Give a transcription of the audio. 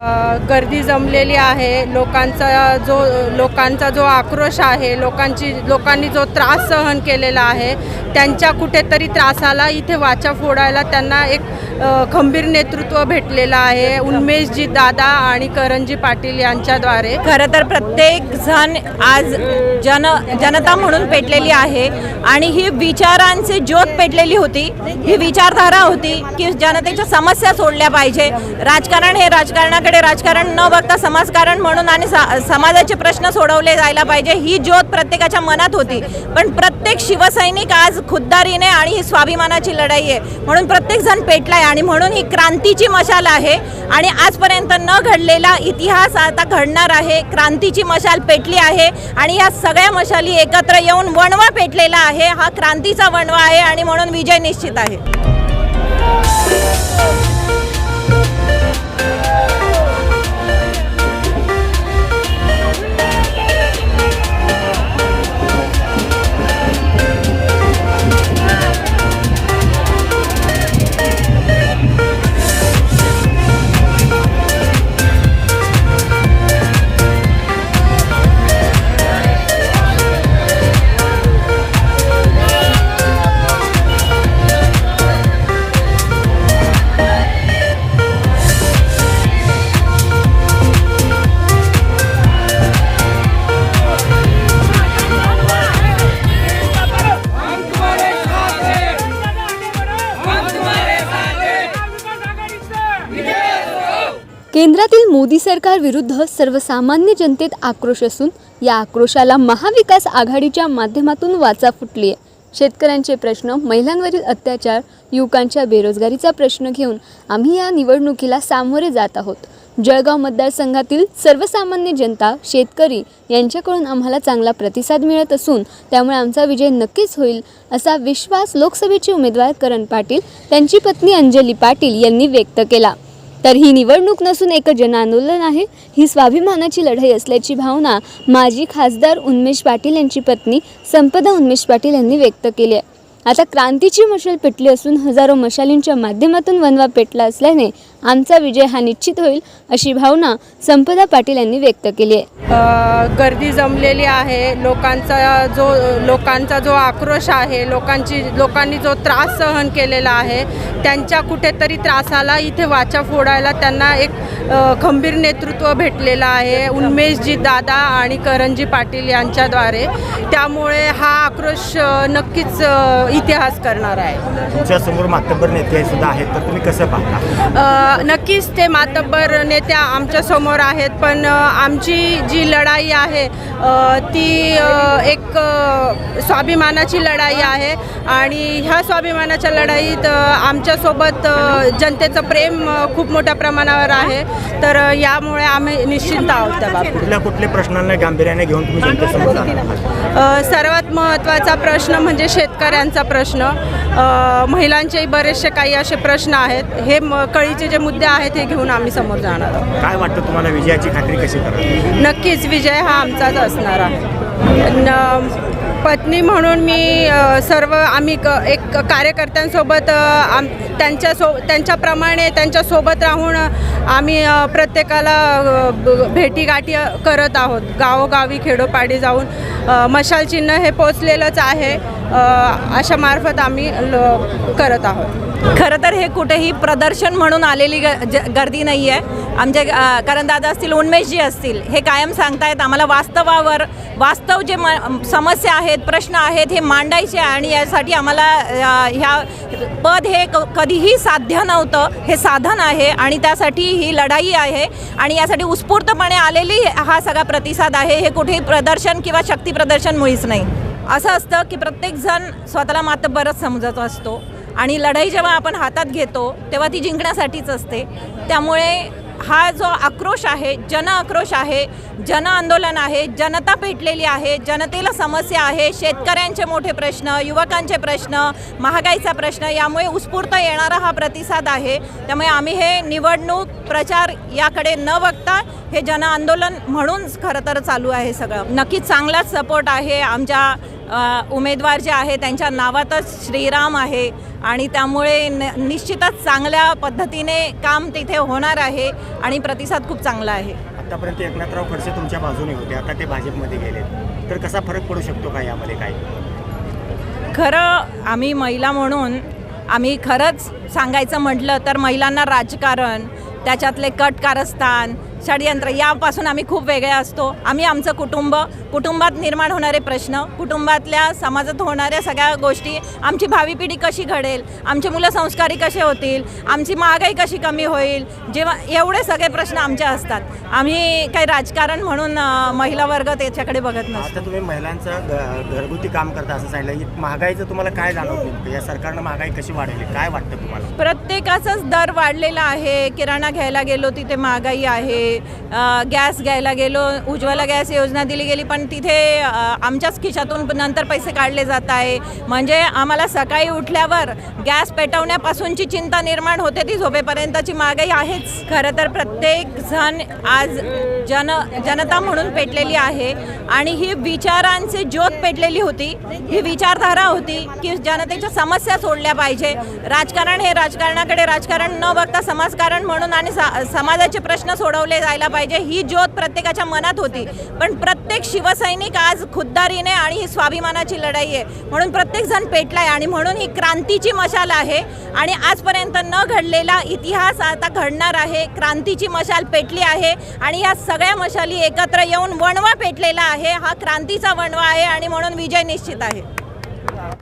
गर्दी जमलेली आहे. लोकांचा जो लोकांचा जो आक्रोश आहे लोकांची लोकांनी जो त्रास सहन केलेला आहे त्यांच्या कुठेतरी त्रासाला इथे वाचा फोडायला त्यांना एक खंबीर नेतृत्व भेटलेलं आहे. उन्मेशजी दादा आणि करणजी पाटील यांच्याद्वारे. खरं तर प्रत्येक जण आज जन जनता म्हणून पेटलेली आहे आणि ही विचारांची ज्योत पेटलेली होती. ही विचारधारा होती की जनतेच्या समस्या सोडल्या पाहिजे. राजकारण हे राजकारणाकडे राजकारण न बघता समाजकारण म्हणून आणि सा- समाजाचे प्रश्न सोडवले जायला पाहिजे ही ज्योत प्रत्येकाच्या मनात होती. पण प्रत्येक शिवसैनिक आज खुद्दारीने आणि ही स्वाभिमानाची लढाई आहे. म्हणून प्रत्येक जण पेटलाय. आणि म्हणून ही क्रांतीची मशाल आहे. आणि आजपर्यंत न घडलेला इतिहास आता घडणार आहे. क्रांतीची मशाल पेटली आहे आणि या सगळ्या मशाली एकत्र येऊन वणवा पेटलेला आहे. हा क्रांतीचा वणवा आहे आणि म्हणून विजय निश्चित आहे. केंद्रातील मोदी सरकार विरुद्ध सर्वसामान्य जनतेत आक्रोश असून या आक्रोशाला महाविकास आघाडीच्या माध्यमातून वाचा फुटली आहे शेतकऱ्यांचे प्रश्न महिलांवरील अत्याचार युवकांच्या बेरोजगारीचा प्रश्न घेऊन आम्ही या निवडणुकीला सामोरे जात आहोत. जळगाव मतदारसंघातील सर्वसामान्य जनता शेतकरी यांच्याकडून आम्हाला चांगला प्रतिसाद मिळत असून त्यामुळे आमचा विजय नक्कीच होईल असा विश्वास लोकसभेचे उमेदवार करण पाटील त्यांची पत्नी अंजली पाटील यांनी व्यक्त केला. तर ही निवडणूक नसून एक जनआंदोलन आहे. ही स्वाभिमानाची लढाई असल्याची भावना माजी खासदार उन्मेश पाटील यांची पत्नी संपदा उन्मेश पाटील यांनी व्यक्त केली आहे. आता क्रांतीची मशाल पेटली असून हजारो मशालींच्या माध्यमातून वनवा पेटला असल्याने आमचा विजय हा निश्चित होईल अशी भावना संपदा पाटील यांनी व्यक्त केली आहे. गर्दी जमलेली आहे. लोकांचा जो लोकांचा जो आक्रोश आहे लोकांची लोकांनी जो त्रास सहन केलेला आहे त्यांच्या कुठेतरी त्रासाला इथे वाचा फोडायला त्यांना एक खंबीर नेतृत्व भेटलेलं आहे. उन्मेषजी दादा आणि करंजी पाटील यांच्याद्वारे. त्यामुळे हा आक्रोश नक्कीच इतिहास करणार आहे. तुमच्यासमोर मातब्बर नेते सुद्धा आहेत तर तुम्ही कसं पाहता? नक्कीच ते मातब्बर नेत्या आमच्यासमोर आहेत पण आमची जी लढाई आहे ती एक स्वाभिमानाची लढाई आहे आणि ह्या स्वाभिमानाच्या लढाईत आमच्यासोबत जनतेचं प्रेम खूप मोठ्या प्रमाणावर आहे. तर यामुळे आम्ही निश्चिंत आहोत त्या बाबतीत. कुठल्या कुठल्या प्रश्नांना गांभीर्याने घेऊन तुम्ही जनतेसमोर जाणार सर्वात महत्त्वाचा प्रश्न म्हणजे शेतकऱ्यांचा प्रश्न. महिलांचेही बरेचसे काही असे प्रश्न आहेत. हे म कळीचे जे मुद्दे आहेत हे घेऊन आम्ही समोर जाणार. आहोत काय वाटतं तुम्हाला विजयाची खात्री कशी कराल नक्कीच विजय हा आमचाच असणार. आहे न पत्नी म्हणून मी सर्व आम्ही क एक कार्यकर्त्यांसोबत आम त्यांच्या सो त्यांच्याप्रमाणे त्यांच्यासोबत राहून आम्ही प्रत्येकाला भेटीगाठी करत आहोत. गावोगावी खेडोपाडी जाऊन मशाल चिन्ह हे पोचलेलंच आहे. अशा मार्फत आम्ही करत आहोत. खरं तर हे कुठेही प्रदर्शन म्हणून आलेली ग- ज- गर्दी नाही आहे आमचे अ, करणदादा असतील उन्मेशजी असतील हे कायम सांगतायत. आम्हाला वास्तवावर वास्तव जे म समस्या आहेत प्रश्न आहेत हे मांडायचे आणि यासाठी आम्हाला ह्या पद हे क कधीही साध्य नव्हतं. हे साधन आहे आणि त्यासाठी ही लढाई आहे आणि यासाठी उत्स्फूर्तपणे आलेली हा सगळा प्रतिसाद आहे. हे कुठेही प्रदर्शन किंवा शक्ती प्रदर्शन मुळीच नाही. असं असतं की प्रत्येकजण स्वतःला मातब्बरच समजत असतो आणि लढाई जेव्हा आपण हातात घेतो तेव्हा ती जिंकण्यासाठीच असते. त्यामुळे हा जो आक्रोश आहे जन आक्रोश आहे जन आंदोलन आहे जनता पेटलेली आहे जनतेला समस्या आहे शेतकऱ्यांचे मोठे प्रश्न युवकांचे प्रश्न महागाईचा प्रश्न यामुळे उत्स्फूर्त येणारा हा प्रतिसाद आहे. त्यामुळे आम्ही हे निवडणूक प्रचार याकडे न बघता हे जन आंदोलन म्हणून खरं तर चालू आहे सगळं. नक्कीच चांगलाच सपोर्ट आहे आमच्या उमेदवार जे आहे त्यांच्या नावातच श्रीराम आहे आणि त्यामुळे न निश्चितच चांगल्या पद्धतीने काम तिथे होणार आहे आणि प्रतिसाद खूप चांगला आहे. आतापर्यंत एकनाथराव खडसे तुमच्या बाजूने होते आता ते भाजपमध्ये गेले तर कसा फरक पडू शकतो का यामध्ये काय? खरं आम्ही महिला म्हणून आम्ही खरंच सांगायचं म्हटलं तर महिलांना राजकारण त्याच्यातले कट कारस्थान षडयंत्र यापासून आम्ही खूप वेगळे असतो. आम्ही आमचं कुटुंब कुटुंबात निर्माण होणारे प्रश्न कुटुंबातल्या समाजात होणाऱ्या सगळ्या गोष्टी आमची भावी पिढी कशी घडेल आमची मुलं संस्कारी कसे होतील आमची महागाई कशी कमी होईल जेव्हा एवढे सगळे प्रश्न आमचे असतात. आम्ही काही राजकारण म्हणून महिला वर्ग त्याच्याकडे बघत नसतो. आता तुम्ही महिलांचं घरगुती काम करता असं सांगितलं महागाईचं तुम्हाला काय जाणवत या सरकारनं महागाई कशी वाढवली? काय वाटतं तुम्हाला? प्रत्येकाचाच दर वाढलेला आहे. किराणा घ्यायला गेलो तिथे महागाई आहे. गॅस घ्यायला गेलो उज्ज्वला गॅस योजना दिली गेली पण तिथे आमच्याच खिशातून नंतर पैसे काढले जात आहे. म्हणजे आम्हाला सकाळी उठल्यावर गॅस पेटवण्यापासूनची चिंता निर्माण होते ती झोपेपर्यंतची महागाई आहेच. खरं तर प्रत्येक जण आज जन जनता म्हणून पेटलेली आहे आणि ही विचारांची ज्योत पेटलेली होती. ही विचारधारा होती की जनतेच्या समस्या सोडल्या पाहिजे. राजकारण हे राजकारणाकडे राजकारण न बघता समाजकारण म्हणून आणि समाजाचे प्रश्न सोडवले जायला पाहिजे. ही ज्योत प्रत्येकाच्या मनात होती. पण प्रत्येक शिवसैनिक आज खुद्दारीने आणि ही स्वाभिमानाची लढाई आहे. म्हणून प्रत्येक जण आहे आणि म्हणून ही क्रांतीची मशाल आहे. आणि आजपर्यंत न घडलेला इतिहास आता घडणार आहे. क्रांतीची मशाल पेटली आहे आणि या सगळ्या मशाली एकत्र येऊन वणवा पेटलेला आहे. हा क्रांतीचा वणवा आहे आणि म्हणून विजय निश्चित आहे.